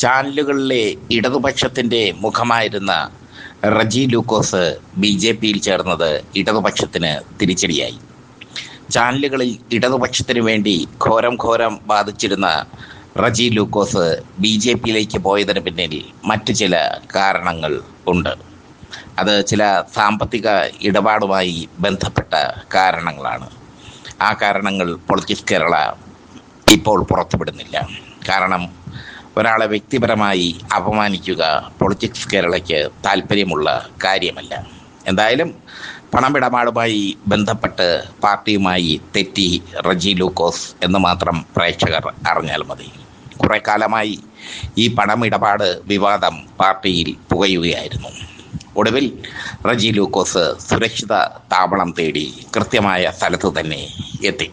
ചാനലുകളിലെ ഇടതുപക്ഷത്തിന്റെ മുഖമായിരുന്ന Reji Lukose B J പിയിൽ ചേർന്നത് ഇടതുപക്ഷത്തിന് തിരിച്ചടിയായി. ചാനലുകളിൽ ഇടതുപക്ഷത്തിന് വേണ്ടി ഘോരം ഘോരം ബാധിച്ചിരുന്ന റജി ലൂക്കോസ് ബി ജെ പിയിലേക്ക് പോയതിന് പിന്നിൽ മറ്റു ചില കാരണങ്ങൾ ഉണ്ട്. അത് ചില സാമ്പത്തിക ഇടപാടുമായി ബന്ധപ്പെട്ട കാരണങ്ങളാണ്. ആ കാരണങ്ങൾ പൊളിറ്റിക്സ് കേരള ഇപ്പോൾ പുറത്തുവിടുന്നില്ല. കാരണം ഒരാളെ വ്യക്തിപരമായി അപമാനിക്കുക പൊളിറ്റിക്സ് കേരളയ്ക്ക് താല്പര്യമുള്ള കാര്യമല്ല. എന്തായാലും പണമിടപാടുമായി ബന്ധപ്പെട്ട് പാർട്ടിയുമായി തെറ്റി റജി ലൂക്കോസ് എന്ന് മാത്രം പ്രേക്ഷകർ അറിഞ്ഞാൽ മതി. കുറെ കാലമായി ഈ പണമിടപാട് വിവാദം പാർട്ടിയിൽ പുകയുകയായിരുന്നു. ഒടുവിൽ റജി ലൂക്കോസ് സുരക്ഷിത താവളം തേടി കൃത്യമായ സ്ഥലത്ത് തന്നെ എത്തി.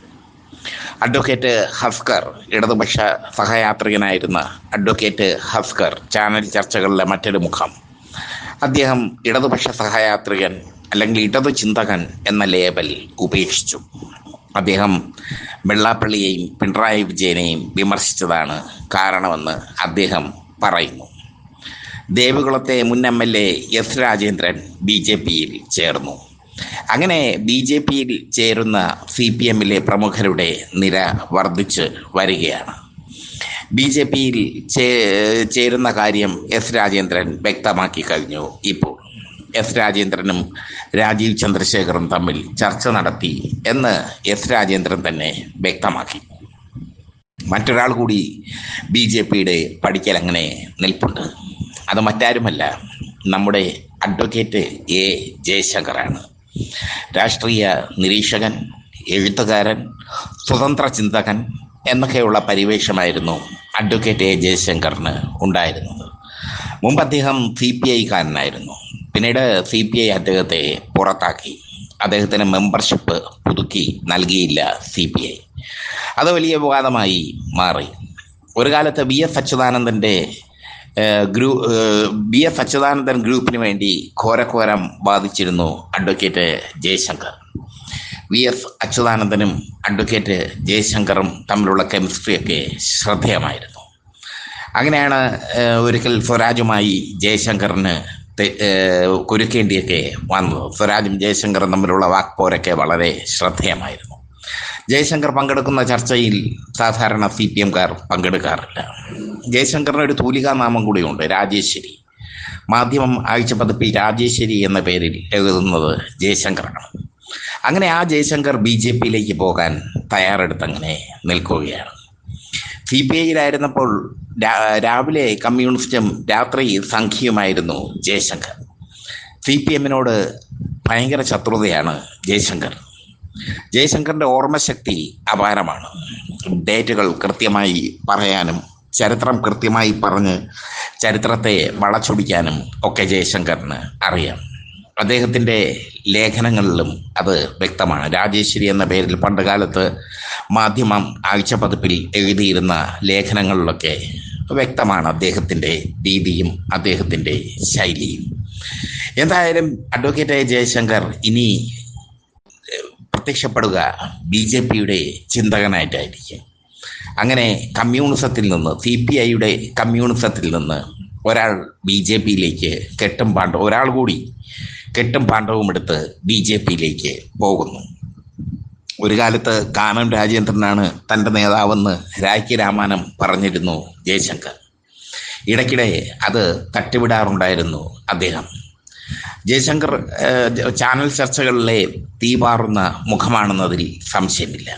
അഡ്വക്കേറ്റ് ഹസ്കർ ഇടതുപക്ഷ സഹയാത്രികനായിരുന്ന അഡ്വക്കേറ്റ് ഹസ്കർ ചാനൽ ചർച്ചകളിലെ മറ്റൊരു മുഖം. അദ്ദേഹം ഇടതുപക്ഷ സഹയാത്രികൻ അല്ലെങ്കിൽ ഇടതു ചിന്തകൻ എന്ന ലേബൽ ഉപേക്ഷിച്ചു. അദ്ദേഹം വെള്ളാപ്പള്ളിയെയും പിണറായി വിജയനെയും വിമർശിച്ചതാണ് കാരണമെന്ന് അദ്ദേഹം പറയുന്നു. ദേവികുളത്തെ മുൻ M L A S Rajendran B J പിയിൽ ചേർന്നു. അങ്ങനെ ബി ജെ പിയിൽ ചേരുന്ന സി പി എമ്മിലെ പ്രമുഖരുടെ നിര വർദ്ധിച്ച് വരികയാണ്. ബി ജെ പിയിൽ ചേരുന്ന കാര്യം എസ് രാജേന്ദ്രൻ വ്യക്തമാക്കി കഴിഞ്ഞു ഇപ്പോൾ. എസ് രാജേന്ദ്രനും രാജീവ് ചന്ദ്രശേഖറും തമ്മിൽ ചർച്ച നടത്തി എന്ന് എസ് രാജേന്ദ്രൻ തന്നെ വ്യക്തമാക്കി. മറ്റൊരാൾ കൂടി ബി ജെ പിയുടെ പഠിക്കൽ അങ്ങനെ നിൽപ്പുണ്ട്. അത് മറ്റാരുമല്ല നമ്മുടെ അഡ്വക്കേറ്റ് എ ജയശങ്കറാണ്. രാഷ്ട്രീയ നിരീക്ഷകൻ എഴുത്തുകാരൻ സ്വതന്ത്ര ചിന്തകൻ എന്നൊക്കെയുള്ള പരിവേഷമായിരുന്നു അഡ്വക്കേറ്റ് എ ജയശങ്കറിന് ഉണ്ടായിരുന്നത്. മുമ്പ് അദ്ദേഹം സി പി ഐക്കാരനായിരുന്നു പിന്നീട് സി പി ഐ അദ്ദേഹത്തെ പുറത്താക്കി. അദ്ദേഹത്തിന് മെമ്പർഷിപ്പ് പുതുക്കി നൽകിയില്ല സി പി ഐ. അത് വലിയ വിവാദമായി മാറി. ഒരു കാലത്ത് വി എസ് അച്യുതാനന്ദന്റെ ഗ്രൂ ബി എഫ് അച്യുതാനന്ദൻ ഗ്രൂപ്പിന് വേണ്ടി ഘോരഘോരം ബാധിച്ചിരുന്നു അഡ്വക്കേറ്റ് ജയശങ്കർ. വി എഫ് അച്യുതാനന്ദനും അഡ്വക്കേറ്റ് ജയശങ്കറും തമ്മിലുള്ള കെമിസ്ട്രിയൊക്കെ ശ്രദ്ധേയമായിരുന്നു. അങ്ങനെയാണ് ഒരിക്കൽ സ്വരാജുമായി ജയശങ്കറിന് കുരുക്കേണ്ടിയൊക്കെ വന്നത്. സ്വരാജും ജയശങ്കറും തമ്മിലുള്ള വാക്പോരൊക്കെ വളരെ ശ്രദ്ധേയമായിരുന്നു. ജയശങ്കർ പങ്കെടുക്കുന്ന ചർച്ചയിൽ സാധാരണ സി പി എംകാർ പങ്കെടുക്കാറില്ല. ജയശങ്കറിന് ഒരു തൂലികാ നാമം കൂടിയുണ്ട് രാജേശ്വരി മാധ്യമം ആഴ്ച പതിപ്പിൽ രാജേശ്വരി എന്ന പേരിൽ എഴുതുന്നത് ജയശങ്കറാണ്. അങ്ങനെ ആ ജയശങ്കർ ബി ജെ പിയിലേക്ക് പോകാൻ തയ്യാറെടുത്തങ്ങനെ നിൽക്കുകയാണ്. സി പി ഐയിലായിരുന്നപ്പോൾ രാവിലെ കമ്മ്യൂണിസ്റ്റും രാത്രി സംഖ്യയുമായിരുന്നു ജയശങ്കർ. സി പി എമ്മിനോട് ഭയങ്കര ശത്രുതയാണ് ജയശങ്കർ. ജയശങ്കറിന്റെ ഓർമ്മശക്തി അപാരമാണ്. ഡേറ്റുകൾ കൃത്യമായി പറയാനും ചരിത്രം കൃത്യമായി പറഞ്ഞ് ചരിത്രത്തെ വളച്ചൊടിക്കാനും ഒക്കെ ജയശങ്കറിന് അറിയാം. അദ്ദേഹത്തിന്റെ ലേഖനങ്ങളിലും അത് വ്യക്തമാണ്. രാജേശ്വരി എന്ന പേരിൽ പണ്ടുകാലത്ത് മാധ്യമം ആഴ്ചപ്പതിപ്പിൽ എഴുതിയിരുന്ന ലേഖനങ്ങളിലൊക്കെ വ്യക്തമാണ് അദ്ദേഹത്തിന്റെ രീതിയും അദ്ദേഹത്തിന്റെ ശൈലിയും. എന്തായാലും അഡ്വക്കേറ്റ് ജയശങ്കർ ഇനി പ്രത്യക്ഷപ്പെടുക ബി ജെ പിയുടെ ചിന്തകനായിട്ടായിരിക്കും. അങ്ങനെ കമ്മ്യൂണിസത്തിൽ നിന്ന് സി പി ഐയുടെ കമ്മ്യൂണിസത്തിൽ നിന്ന് ഒരാൾ ബി ജെ പിയിലേക്ക് കെട്ടും പാണ്ഡവും ഒരാൾ കൂടി കെട്ടും പാണ്ഡവും എടുത്ത് ബി ജെ പിയിലേക്ക് പോകുന്നു. ഒരു കാലത്ത് കാനം രാജേന്ദ്രനാണ് തന്റെ നേതാവെന്ന് രാഖി രാമാനം പറഞ്ഞിരുന്നു ജയശങ്കർ. ഇടയ്ക്കിടെ അത് തട്ടിവിടാറുണ്ടായിരുന്നു അദ്ദേഹം. ജയശങ്കർ ചാനൽ ചർച്ചകളിലെ തീപാറുന്ന മുഖമാണെന്നതിൽ സംശയമില്ല.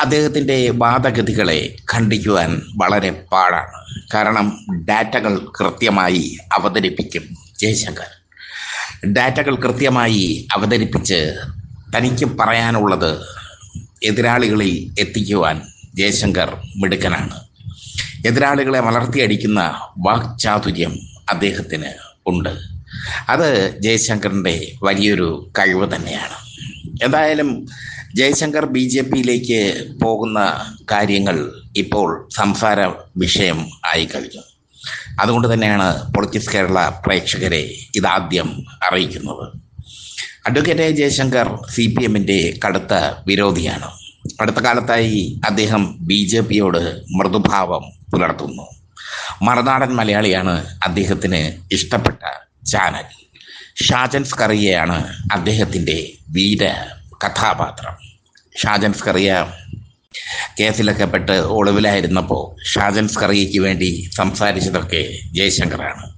അദ്ദേഹത്തിന്റെ വാദഗതികളെ ഖണ്ഡിക്കുവാൻ വളരെ പാടാണ്. കാരണം ഡാറ്റകൾ കൃത്യമായി അവതരിപ്പിക്കും ജയശങ്കർ. ഡാറ്റകൾ കൃത്യമായി അവതരിപ്പിച്ച് തനിക്ക് പറയാനുള്ളത് എതിരാളികളിൽ എത്തിക്കുവാൻ ജയശങ്കർ മിടുക്കനാണ്. എതിരാളികളെ വളർത്തിയടിക്കുന്ന വാക്ചാതുര്യം അദ്ദേഹത്തിന് ഉണ്ട്. അത് ജയശങ്കറിന്റെ വലിയൊരു കഴിവ് തന്നെയാണ്. എന്തായാലും ജയശങ്കർ ബി ജെ പിയിലേക്ക് പോകുന്ന കാര്യങ്ങൾ ഇപ്പോൾ സംസാര വിഷയം ആയി കഴിഞ്ഞു. അതുകൊണ്ട് തന്നെയാണ് പൊളിറ്റിക്സ് കേരള പ്രേക്ഷകരെ ഇതാദ്യം അറിയിക്കുന്നത്. അഡ്വക്കേറ്റ് ജയശങ്കർ സി പി എമ്മിന്റെ കടുത്ത വിരോധിയാണ്. അടുത്ത കാലത്തായി അദ്ദേഹം ബി ജെ പിയോട് മൃദുഭാവം പുലർത്തുന്നു. മറുനാടൻ മലയാളിയാണ് അദ്ദേഹത്തിന് ഇഷ്ടപ്പെട്ട ചാനൽ ഷാജൻ സ്കറിയയാണ് അദ്ദേഹത്തിന്റെ വീര കഥാപാത്രം. ഷാജൻ സ്കറിയ കേസിലൊക്കെ പെട്ട് ഒളിവിലായിരുന്നപ്പോൾ ഷാജൻ സ്കറിയയ്ക്ക് വേണ്ടി സംസാരിച്ചതൊക്കെ ജയശങ്കറാണ്.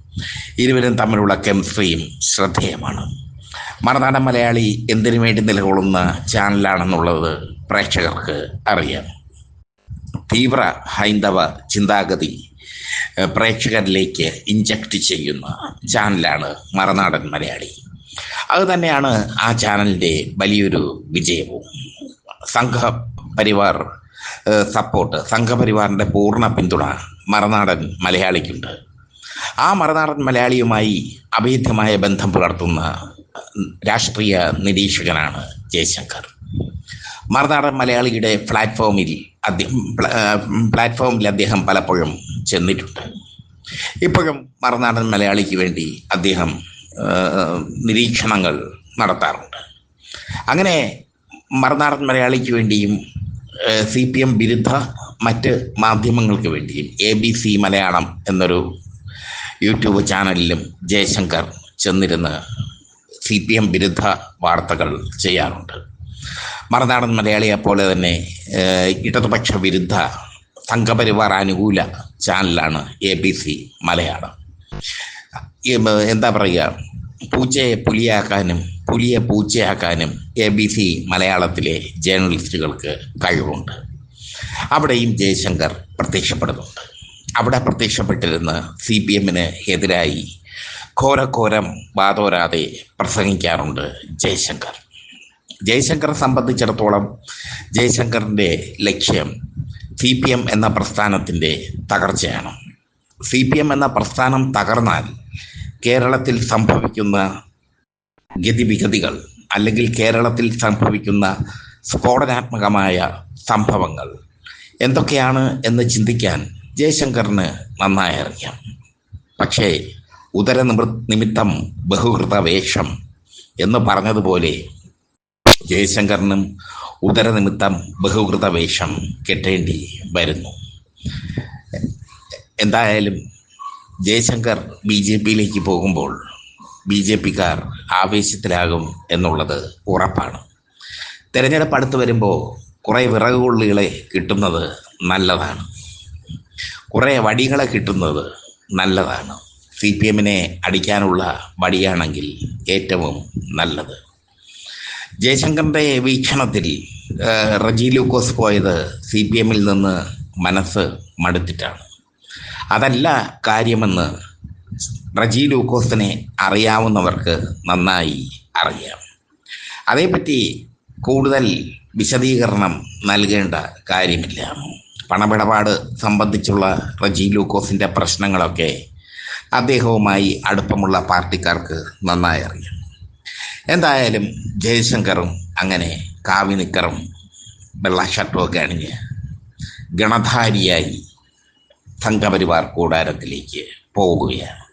ഇരുവരും തമ്മിലുള്ള കെമിസ്ട്രിയും ശ്രദ്ധേയമാണ്. മറുനാടൻ മലയാളി എന്തിനു വേണ്ടി നിലകൊള്ളുന്ന ചാനലാണെന്നുള്ളത് പ്രേക്ഷകർക്ക് അറിയാം. തീവ്ര ഹൈന്ദവ ചിന്താഗതി പ്രേക്ഷകരിലേക്ക് ഇഞ്ചക്ട് ചെയ്യുന്ന ചാനലാണ് മറനാടൻ മലയാളി. അത് തന്നെയാണ് ആ ചാനലിന്റെ വലിയൊരു വിജയവും. സംഘപരിവാർ സപ്പോർട്ട് സംഘപരിവാറിന്റെ പൂർണ പിന്തുണ മറനാടൻ മലയാളിക്കുണ്ട്. ആ മറനാടൻ മലയാളിയുമായി അഭേദ്യമായ ബന്ധം പുലർത്തുന്ന രാഷ്ട്രീയ നിരീക്ഷകനാണ് ജയശങ്കർ. മറുനാടൻ മലയാളിയുടെ പ്ലാറ്റ്ഫോമിൽ അദ്ദേഹം പ്ലാറ്റ്ഫോമിൽ അദ്ദേഹം പലപ്പോഴും ചെന്നിട്ടുണ്ട്. ഇപ്പോഴും മറുനാടൻ മലയാളിക്ക് വേണ്ടി അദ്ദേഹം നിരീക്ഷണങ്ങൾ നടത്താറുണ്ട്. അങ്ങനെ മറുനാടൻ മലയാളിക്ക് വേണ്ടിയും സി പി എം വിരുദ്ധ മറ്റ് മാധ്യമങ്ങൾക്ക് വേണ്ടിയും എ ബി സി മലയാളം എന്നൊരു യൂട്യൂബ് ചാനലിലും ജയശങ്കർ ചെന്നിരുന്ന് സി പി എം വിരുദ്ധ വാർത്തകൾ ചെയ്യാറുണ്ട്. മറുനാടൻ മലയാളിയെ പോലെ തന്നെ ഇടതുപക്ഷ വിരുദ്ധ സംഘപരിവാർ അനുകൂല ചാനലാണ് എ ബി സി മലയാളം. എന്താ പറയുക? പൂച്ചയെ പുലിയാക്കാനും പുലിയെ പൂച്ചയാക്കാനും എ ബി സി മലയാളത്തിലെ ജേർണലിസ്റ്റുകൾക്ക് കഴിവുണ്ട്. അവിടെയും ജയശങ്കർ പ്രത്യക്ഷപ്പെടുന്നുണ്ട്. അവിടെ പ്രത്യക്ഷപ്പെട്ടിരുന്ന് സി പി എമ്മിന് എതിരായി ഘോരഘോരം വാതോരാതെ പ്രസംഗിക്കാറുണ്ട് ജയശങ്കർ. ജയശങ്കറെ സംബന്ധിച്ചിടത്തോളം ജയശങ്കറിന്റെ ലക്ഷ്യം സി പി എം എന്ന പ്രസ്ഥാനത്തിന്റെ തകർച്ചയാണ്. സി പി എം എന്ന പ്രസ്ഥാനം തകർന്നാൽ കേരളത്തിൽ സംഭവിക്കുന്ന ഗതിവിഗതികൾ അല്ലെങ്കിൽ കേരളത്തിൽ സംഭവിക്കുന്ന സ്ഫോടനാത്മകമായ സംഭവങ്ങൾ എന്തൊക്കെയാണ് എന്ന് ചിന്തിക്കാൻ ജയശങ്കറിന് നന്നായി അറിയാം. പക്ഷേ ഉദര നിമൃ- നിമിത്തം ബഹുകൃത വേഷം എന്ന് പറഞ്ഞതുപോലെ ജയശങ്കറിനും ഉദരനിമിത്തം ബഹുകൃത വേഷം കെട്ടേണ്ടി വരുന്നു. എന്തായാലും ജയശങ്കർ ബി ജെ പിയിലേക്ക് പോകുമ്പോൾ ബി ജെ പിക്കാർ ആവേശത്തിലാകും എന്നുള്ളത് ഉറപ്പാണ്. തിരഞ്ഞെടുപ്പ് അടുത്ത് വരുമ്പോൾ കുറേ വിറകുകൊള്ളികളെ കിട്ടുന്നത് നല്ലതാണ്. കുറേ വടികളെ കിട്ടുന്നത് നല്ലതാണ്. സി പി എമ്മിനെ അടിക്കാനുള്ള വടിയാണെങ്കിൽ ഏറ്റവും നല്ലത്. ജയശങ്കറിന്റെ വീക്ഷണത്തിൽ റജി ലൂക്കോസ് പോയത് സി പി എമ്മിൽ നിന്ന് മനസ്സ് മടുത്തിട്ടാണ്. അതല്ല കാര്യമെന്ന് റജി ലൂക്കോസിനെ അറിയാവുന്നവർക്ക് നന്നായി അറിയാം. അതേപ്പറ്റി കൂടുതൽ വിശദീകരണം നൽകേണ്ട കാര്യമില്ല. പണമിടപാട് സംബന്ധിച്ചുള്ള റജി ലൂക്കോസിന്റെ പ്രശ്നങ്ങളൊക്കെ അദ്ദേഹവുമായി അടുപ്പമുള്ള പാർട്ടിക്കാർക്ക് നന്നായി അറിയാം. എന്തായാലും ജയശങ്കറും അങ്ങനെ കാവി നിക്കറും വെള്ള ഷർട്ടുമൊക്കെ അണിഞ്ഞ് ഗണധാരിയായി സംഘപരിവാർ കൂടാരത്തിലേക്ക് പോവുകയാണ്.